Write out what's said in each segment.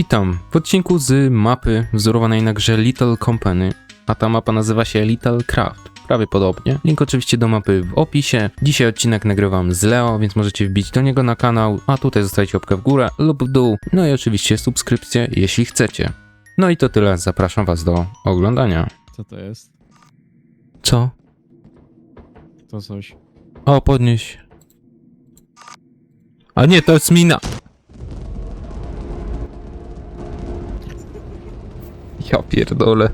Witam w odcinku z mapy wzorowanej na grze Little Company, a ta mapa nazywa się Little Craft. Prawie podobnie. Link oczywiście do mapy w opisie. Dzisiaj odcinek nagrywam z Leo, więc możecie wbić do niego na kanał, a tutaj zostawić łapkę w górę lub w dół. No i oczywiście subskrypcję, jeśli chcecie. No i to tyle, zapraszam was do oglądania. Co to jest? Co? To coś. O, podnieś. A nie, to jest mina. Ja pierdolę.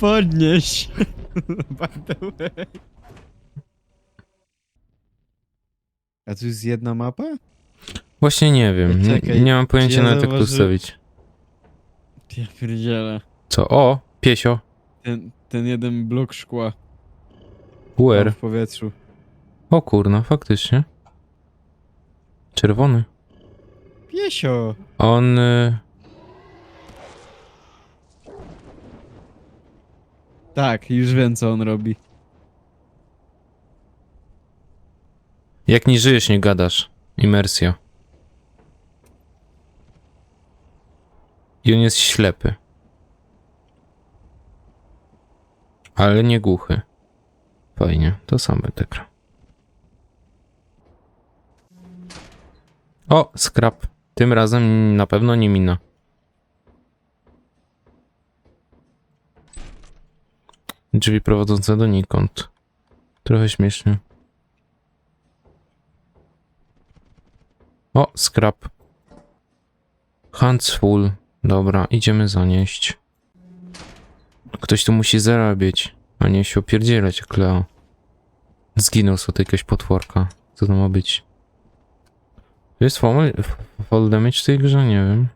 Podnieś! By the way. A tu jest jedna mapa? Właśnie nie wiem. Nie, Czekaj, nie mam pojęcia ja nawet jak to zauważy- ustawić. Ja pierdzielę. Co? O, piesio. Ten, ten jeden blok szkła UR. tam w powietrzu. O kurna, faktycznie. Czerwony. Piesio! On... Y... Tak, już wiem co on robi. Jak nie żyjesz, nie gadasz. Imersja. I on jest ślepy. Ale nie głuchy. Fajnie, to sam będę grał. O, skrap. Tym razem na pewno nie mina. Drzwi prowadzące donikąd. Trochę śmiesznie. O, skrap. Hands full. Dobra, idziemy zanieść. Ktoś tu musi zarabiać, a nie się opierdzielać jak Leo. Zginął sobie jakaś potworka. Co to ma być? Jest fall, fall damage w tej grze? Nie wiem.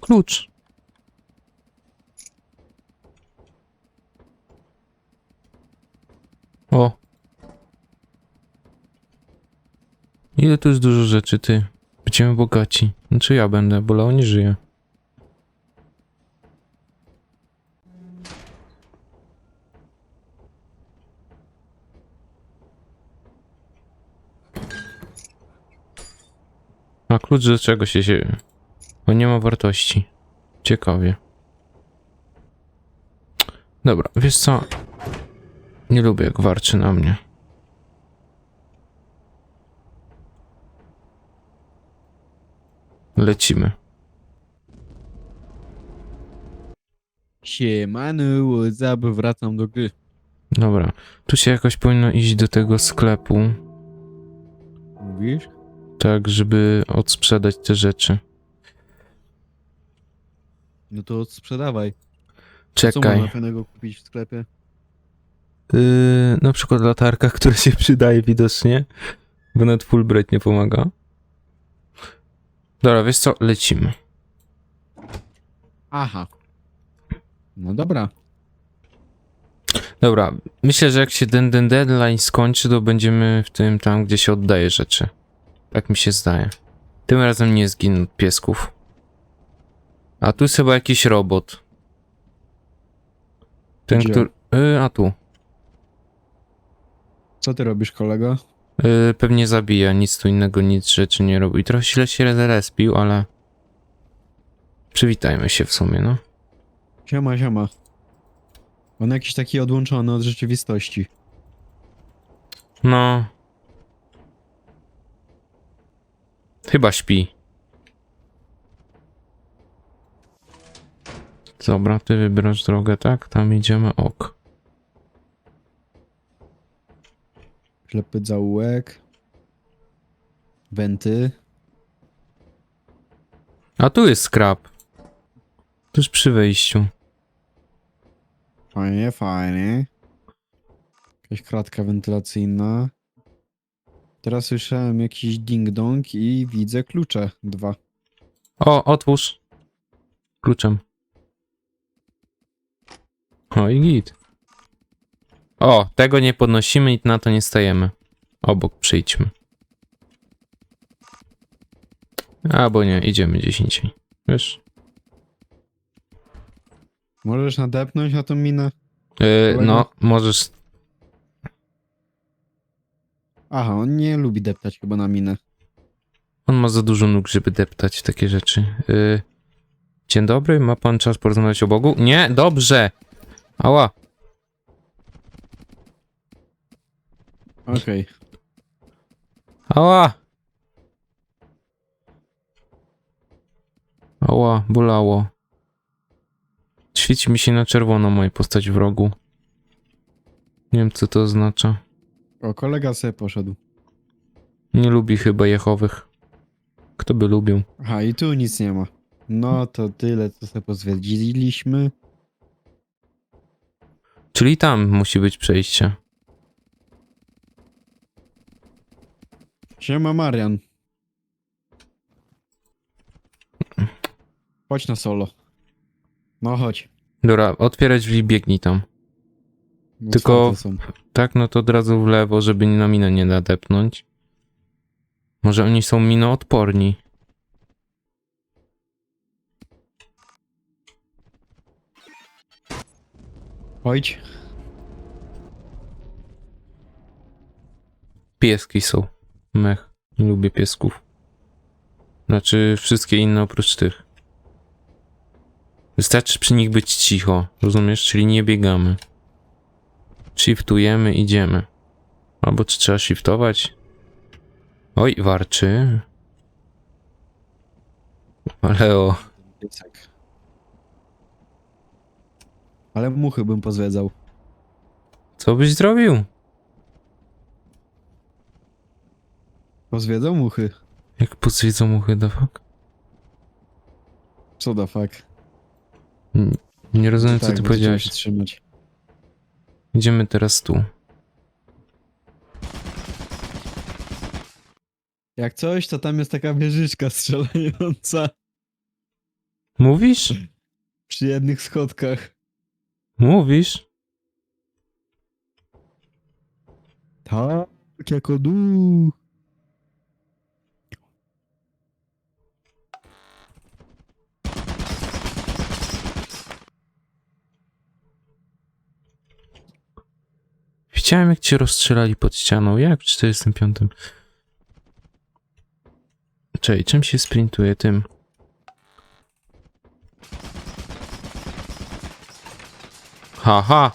Klucz. O. Ile tu jest dużo rzeczy, ty. Będziemy bogaci. Znaczy ja będę, bo Leo nie żyje. A klucz do czego się. Bo nie ma wartości. Ciekawie. Dobra, wiesz co? Nie lubię jak warczy na mnie. Lecimy. Siemanu, up? Wracam do gry. Dobra. Tu się jakoś powinno iść do tego sklepu. Mówisz? Tak, żeby odsprzedać te rzeczy. No to sprzedawaj. Co Czekaj. można fajnego kupić w sklepie? Yy, na przykład latarka, która się przydaje widocznie, bo nawet Fulbright nie pomaga. Dobra, wiesz co? Lecimy. Aha. No dobra. Dobra, myślę, że jak się ten, ten deadline skończy, to będziemy w tym tam, gdzie się oddaje rzeczy. Tak mi się zdaje. Tym razem nie zginą piesków. A tu jest chyba jakiś robot. Ten, Gdzie? który... Yy, a tu. Co ty robisz, kolego? Yy, pewnie zabija, nic tu innego, nic rzeczy nie robi. Trochę źle się respił, ale... Przywitajmy się w sumie, no. Siema, siema. On jakiś taki odłączony od rzeczywistości. No. Chyba śpi. Dobra, ty wybierasz drogę, tak? Tam idziemy, ok. Ślepy zaułek. Wenty. A tu jest skrap. Tuż przy wejściu. Fajnie, fajnie. Jakaś kratka wentylacyjna. Teraz słyszałem jakiś ding-dong i widzę klucze. Dwa. O, otwórz. Kluczem. O i git. O, tego nie podnosimy i na to nie stajemy. Obok przyjdźmy. Albo nie, idziemy gdzieś indziej. Wiesz? Możesz nadepnąć na tą minę? Yy, no, możesz. Aha, on nie lubi deptać chyba na minę. On ma za dużo nóg, żeby deptać takie rzeczy. Yy, dzień dobry, ma pan czas porozmawiać o Bogu? Nie, dobrze. Ała. Okej. Ała! Ała, bolało. Świeci mi się na czerwono moja postać w rogu. Nie wiem, co to oznacza. O, kolega sobie poszedł. Nie lubi chyba Jehowych. Kto by lubił? Aha, i tu nic nie ma. No to tyle, co sobie pozwiedziliśmy. Czyli tam musi być przejście. Siema Marian. Chodź na solo. No chodź. Dobra, otwierać drzwi, biegnij tam. No Tylko- Są. Tak, no to od razu w lewo, żeby na minę nie nadepnąć. Może oni są minoodporni. Chodź. Pieski są. Mech. Nie lubię piesków. Znaczy wszystkie inne oprócz tych. Wystarczy przy nich być cicho, rozumiesz? Czyli nie biegamy. Shiftujemy, idziemy. Albo czy trzeba shiftować? Oj, warczy. Ale o, Ale muchy bym pozwiedzał. co byś zrobił? Pozwiedzał muchy. Jak pozwiedzą muchy, the fuck? Co da fuck. Nie rozumiem, co Tak, ty powiedziałeś. trzeba się trzymać. Idziemy teraz tu. Jak coś, to tam jest taka wieżyczka strzelająca Mówisz? przy jednych schodkach. Mówisz? Tak, jako duch. Widziałem, jak cię rozstrzelali pod ścianą. Jak w 45. Czej, czym się sprintuje tym? Haha!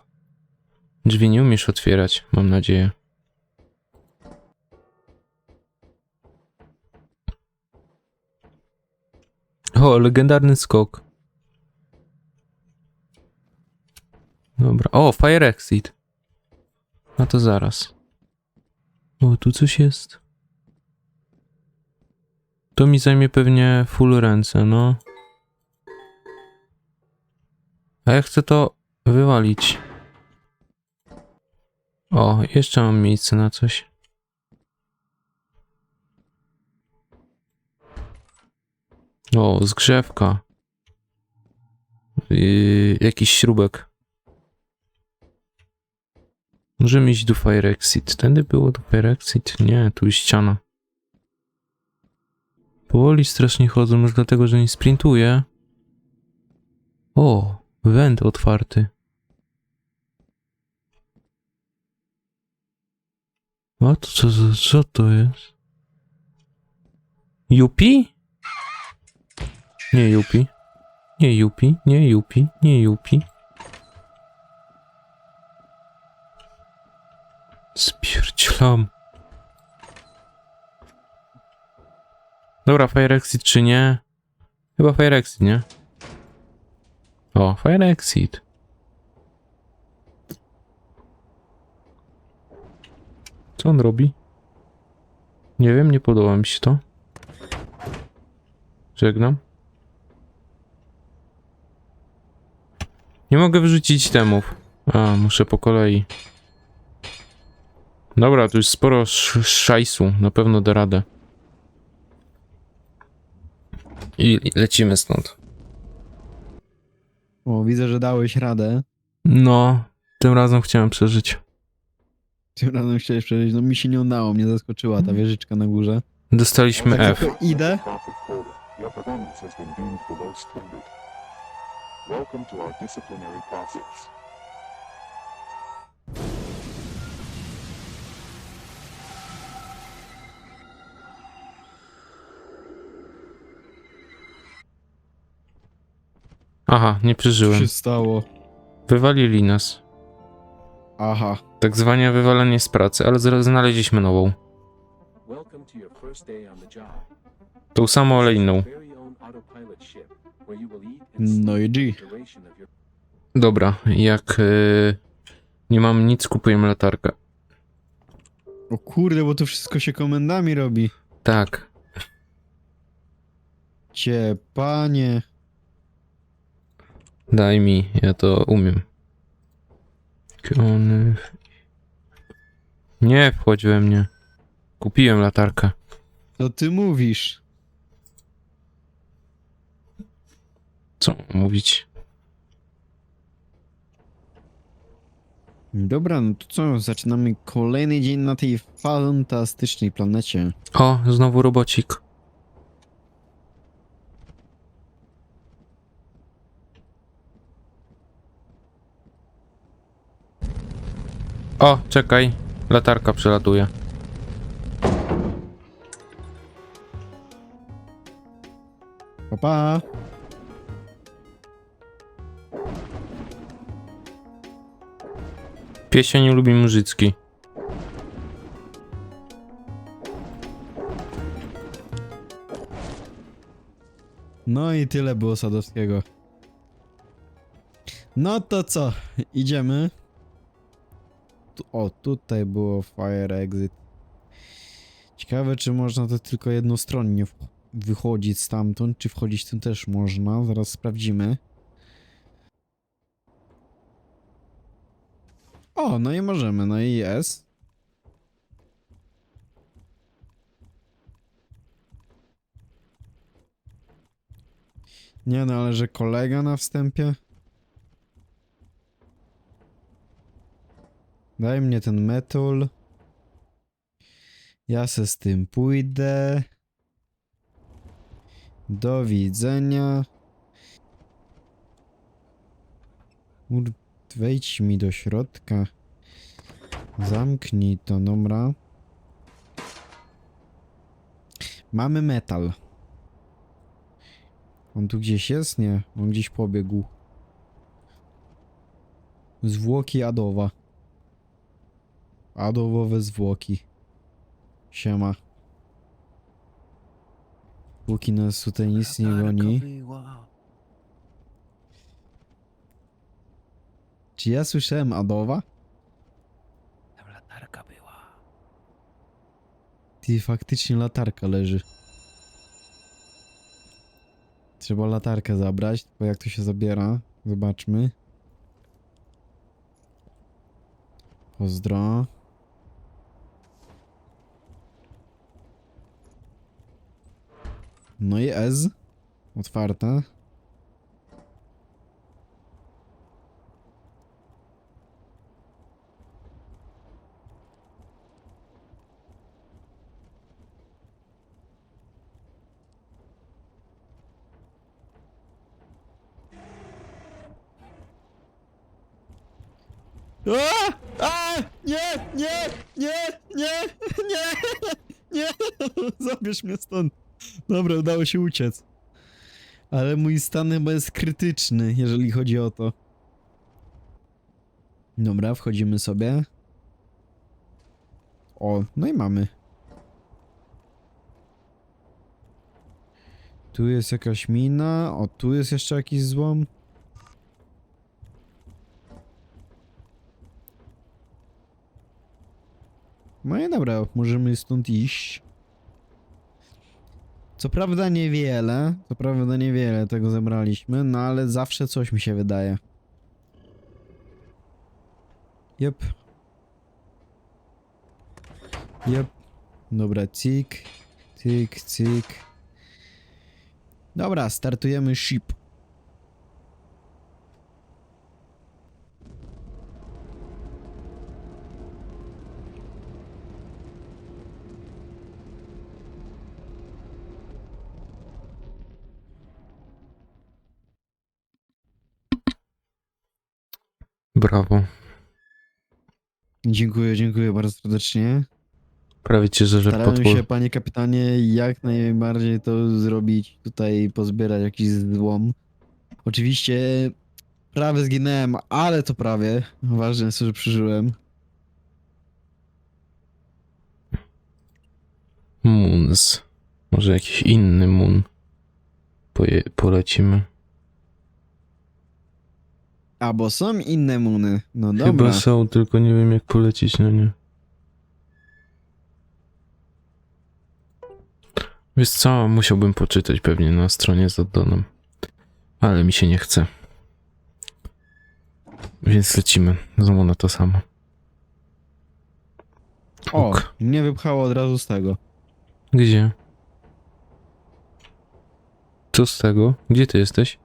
Drzwi nie umiesz otwierać, mam nadzieję. O, legendarny skok. Dobra. O, Fire Exit. No to zaraz. O, tu coś jest. To mi zajmie pewnie full ręce, no. A ja chcę to wywalić. O, jeszcze mam miejsce na coś. O, zgrzewka. Jakiś śrubek. Możemy iść do Fire Exit. Tędy było do Fire Exit? Nie, tu jest ściana. Powoli strasznie chodzą, może dlatego, że nie sprintuję. O, węd otwarty. A to co, co to jest? Yupi? Nie Yupi. Nie Yupi, nie Yupi, nie Yupi. Spierdzielam. Dobra, Fire Exit czy nie? Chyba Fire Exit, nie? O, Fire Exit. Co on robi? Nie wiem, nie podoba mi się to. Żegnam. Nie mogę wyrzucić temów. A, muszę po kolei. Dobra, tu już sporo sz szajsu, na pewno da radę. I i lecimy stąd. O, widzę, że dałeś radę. No, tym razem chciałem przeżyć. Tym razem chciałeś przeżyć. No mi się nie udało, mnie zaskoczyła ta wieżyczka na górze. Dostaliśmy Tak F. tylko idę. Your performance has been deemed below standard. Welcome to our disciplinary process. Aha, nie Co przeżyłem. się stało? Wywalili nas. Aha. Tak zwane wywalenie z pracy, ale zra- znaleźliśmy nową. Tą samą, ale inną. No i G. Dobra, jak yy, nie mam nic, kupujemy latarkę. O kurde, bo to wszystko się komendami robi. Tak. Cie, panie. Daj mi, ja to umiem. Nie wchodź we mnie. Kupiłem latarkę. Co ty mówisz? Co mówić? Dobra, no to co? Zaczynamy kolejny dzień na tej fantastycznej planecie. O, znowu robocik. O, czekaj. Latarka przelatuje. Pa, pa. Piesia nie lubi murzycki. No i tyle było Sadowskiego. No to co? Idziemy. O, tutaj było Fire Exit. Ciekawe, czy można to tylko jednostronnie wychodzić stamtąd, czy wchodzić tym też można. Zaraz sprawdzimy. O, no i możemy, no i jest. Nie no, ale że kolega na wstępie? Daj mnie ten metal. Ja se z tym pójdę. Do widzenia. Wejdź mi do środka. Zamknij to, dobra. Mamy metal. On tu gdzieś jest? Nie, on gdzieś pobiegł. Zwłoki Adowa. Adowowe zwłoki. Siema. Póki nas tutaj nic nie goni. Czy ja słyszałem Adowa? Tam latarka była. Ty, faktycznie latarka leży. Trzeba latarkę zabrać, bo jak to się zabiera? Zobaczmy. Pozdro. No i S. Otwarta. A! A! Nie! Nie! Nie! Nie! Nie! Nie! Zabierz mnie stąd. Dobra, udało się uciec. Ale mój stan chyba jest krytyczny, jeżeli chodzi o to. Dobra, wchodzimy sobie. O, no i mamy. Tu jest jakaś mina. O, tu jest jeszcze jakiś złom. No i dobra, możemy stąd iść. Co prawda niewiele, co prawda niewiele tego zebraliśmy, no ale zawsze coś mi się wydaje. Jep. Yep. Dobra, cyk, cyk, cyk. Dobra, startujemy ship. Brawo. Dziękuję, dziękuję bardzo serdecznie. Prawie cię, że Starałem potwór. się, panie kapitanie, jak najbardziej to zrobić, tutaj pozbierać jakiś złom. Oczywiście prawie zginąłem, ale to prawie. Ważne jest, że przeżyłem. Moons. Może jakiś inny moon. Poje, polecimy. A, bo są inne muny. No dobra. Chyba są, tylko nie wiem jak polecić na nie. Wiesz co, musiałbym poczytać pewnie na stronie z oddonem. Ale mi się nie chce. Więc lecimy. Znowu na to samo. O, Ok. mnie wypchało od razu z tego. Gdzie? Co z tego? Gdzie ty jesteś?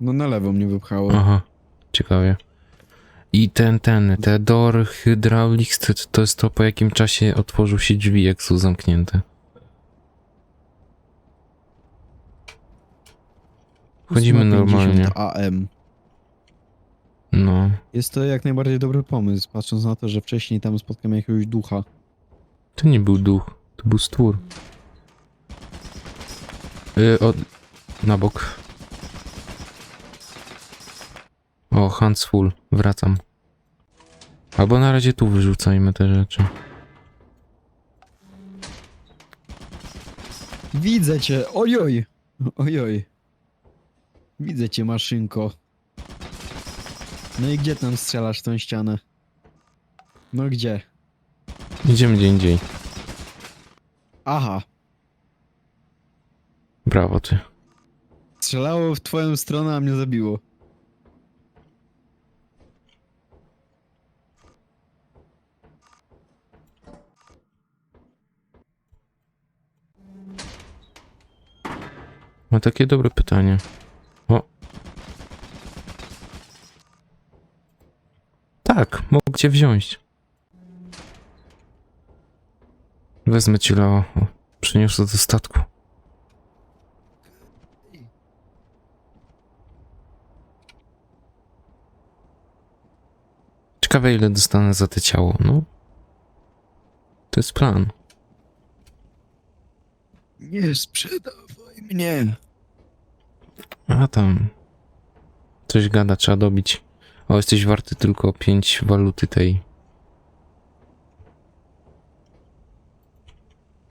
No na lewo mnie wypchało. Aha, ciekawie. I ten, ten, te door hydraulics, to, to jest to po jakim czasie otworzył się drzwi, jak są zamknięte. Wchodzimy 8:50 normalnie. AM. No, Jest to jak najbardziej dobry pomysł, patrząc na to, że wcześniej tam spotkamy jakiegoś ducha. to nie był duch, to był stwór. Yy, od... Na bok. O, hands full, wracam. Albo na razie tu wyrzucajmy te rzeczy. Widzę cię! Ojoj! Ojoj! Widzę cię, maszynko. No i gdzie tam strzelasz w tą ścianę? No gdzie? Idziemy gdzie indziej. Aha! Brawo ty. Strzelało w twoją stronę, a mnie zabiło. Ma takie dobre pytanie. O. Tak, mogę cię wziąć. Wezmę ci Leo. Przyniosę do statku. Ciekawe ile dostanę za te ciało, no. To jest plan. Nie sprzedawaj mnie! A tam. Coś gada, trzeba dobić. O, jesteś warty tylko 5 waluty tej.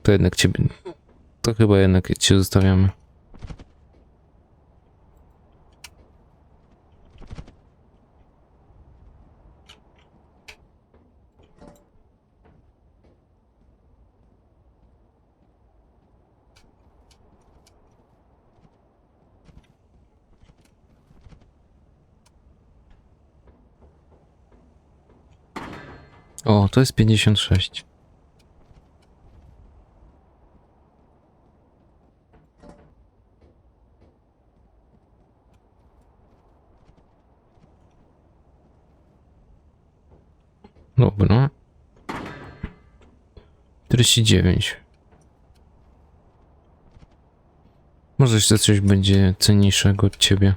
To jednak ciebie. To chyba jednak cię zostawiamy. O, to jest 56. Dobra. 49. Może jeszcze coś będzie cenniejszego od ciebie.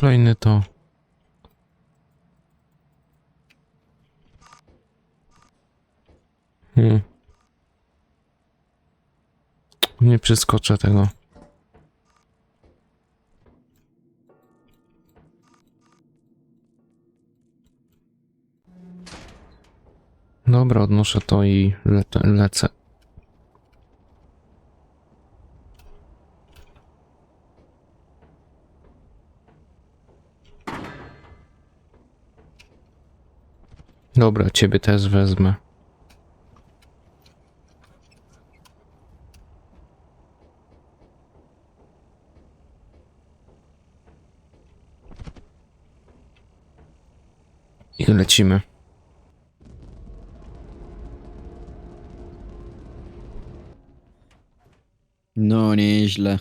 Kolejny to. Hmm. Nie przeskoczę tego. Dobra, odnoszę to i lecę. lecę. Dobra, ciebie też wezmę. I lecimy. No, nieźle.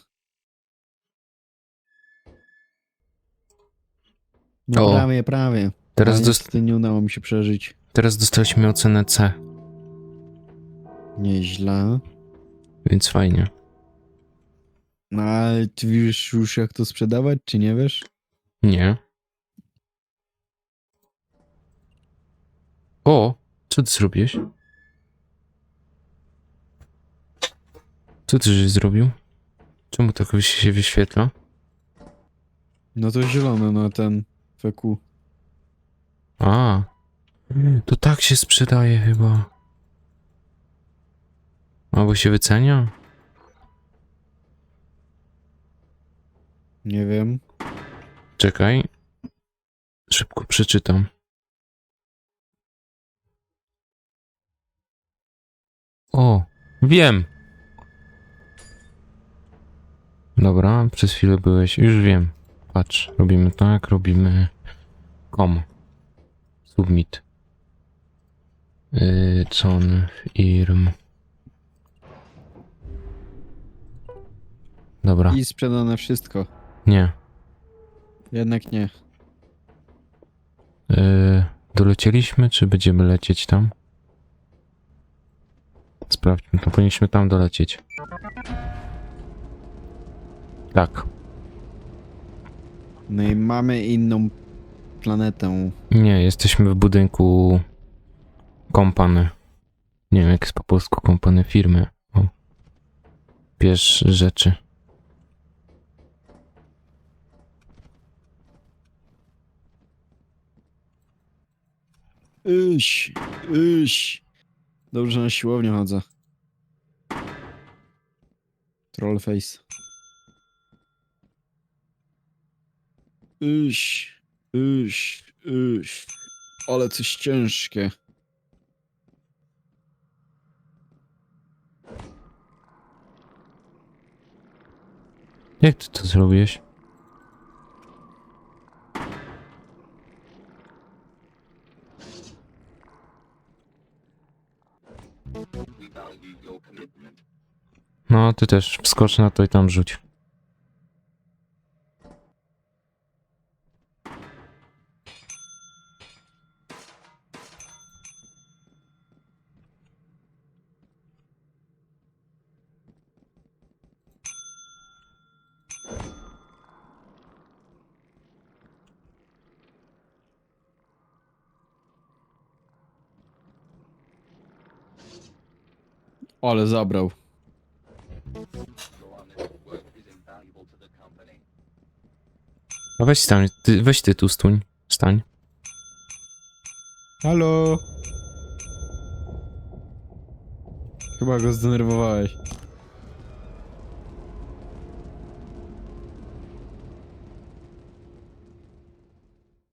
No, O. prawie, prawie. Teraz, dost niestety nie udało mi się przeżyć. teraz dostaliśmy ocenę C, Nieźle. więc fajnie. No ale ty wiesz już jak to sprzedawać, czy nie wiesz? Nie. O, co ty zrobiłeś? Co ty żeś zrobił? Czemu tak wy- się wyświetla? No to zielone na ten feku. A, to tak się sprzedaje chyba. Albo się wycenia? Nie wiem. Czekaj. Szybko przeczytam. O, wiem. Dobra, przez chwilę byłeś. Już wiem. Patrz, robimy tak, robimy com. Submit. Yy, con irm. Dobra, I sprzedane wszystko. nie. Jednak nie. Yy, dolecieliśmy, czy będziemy lecieć tam? Sprawdźmy, to powinniśmy tam dolecieć. Tak. No i mamy inną planetę. Nie, jesteśmy w budynku kompany. Nie wiem, jak jest po polsku kompany firmy. O. Bierz rzeczy. Iś, iś. Dobrze, że na siłownię chodzę. Trollface. Iś, iś, iś. Ale coś ciężkie. Jak ty to zrobiłeś? No, ty też wskocz na to i tam rzuć. Ale zabrał. A weź stań, ty, weź ty tu stuń, stań. Halo? Chyba go zdenerwowałeś.